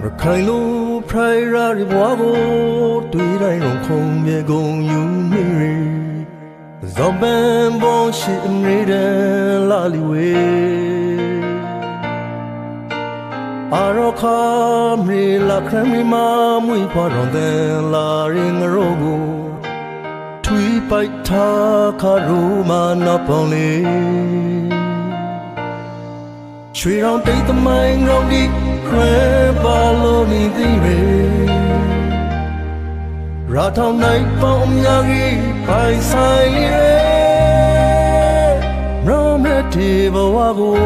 ခိုင်လိုဖရိုင်ရာရီဘွားကိုတွေ့တိုင်းတော့ခုံမြေကုန်ယူနေရဇော်ပန်ပေါ်ရှိနေတဲ့လာလီဝေအာရခါမရီလာခရမီမာမွေဖွာရောင်းတဲ့လာရင်ငရောကိုထွီးပိုက်ထားခါရူမာနပောင်းလေးရွှေရောင်တိတ်သမိုင်းရောင်ဒီ ခွဲပါလို့မည်သည်ပဲရာထောင်နိုင်ပေါင်းအများကြီးပိုင်ဆိုင်လျက်ရောမရတီဘဝကို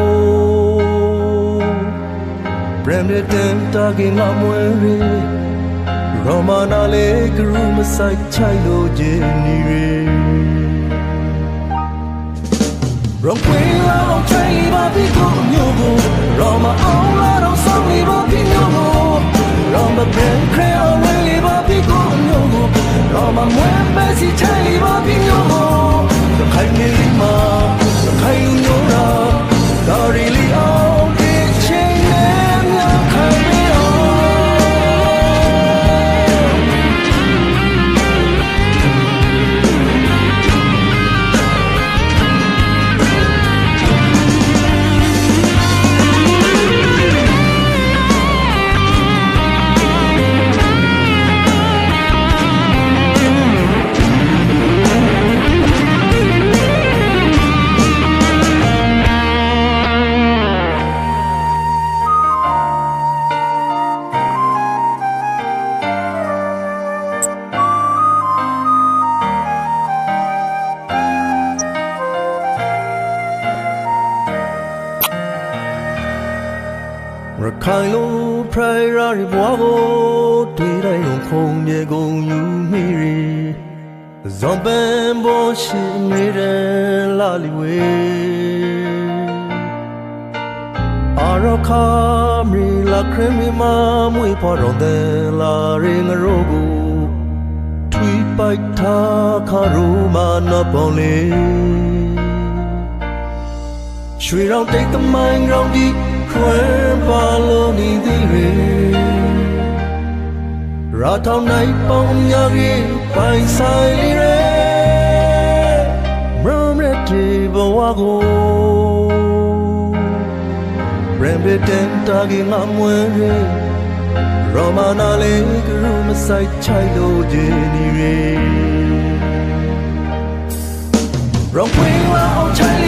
ဗြဟ္မတန်တာကင်ကမွေရီရောမနာလေးကရူမဆိုင်ချိုင်လို့ခြင်းနီရီရောခွေလောက်ချိန်ပါပြီကို bien Creo en li papi coño Roma mueve si c'è li papi no Lo calmi lima ရခိုင်လိုဖရိုင်ရာရီဘွားကိုတွေ့တိုင်းလုံးခုံမြေကုန်ယူမိရီဇွန်ပန်ပေါ်ရှိနေတဲ့လာလီဝေအာရခါမရီလာခရမီမာမွေပေါ်တော့တဲ့လာရင်ငရိုးကိုထွီးပိုက်ထားခါရူမာနပေါင်းလေးရွှေရောင်တိတ်သမိုင်းရောင်ဒီခွဲ ထောင်နိုင်ပေါင်းများကြီးပိုင်ဆိုင်ရဲမရမတီဘဝကိုရမ်ဘတန်တာကြီးငါမွေရဲရောမနာလေးကရူမဆိုင်ချိုက်လို့ခြင်းနေရဲ Wrong way, I'll tell you.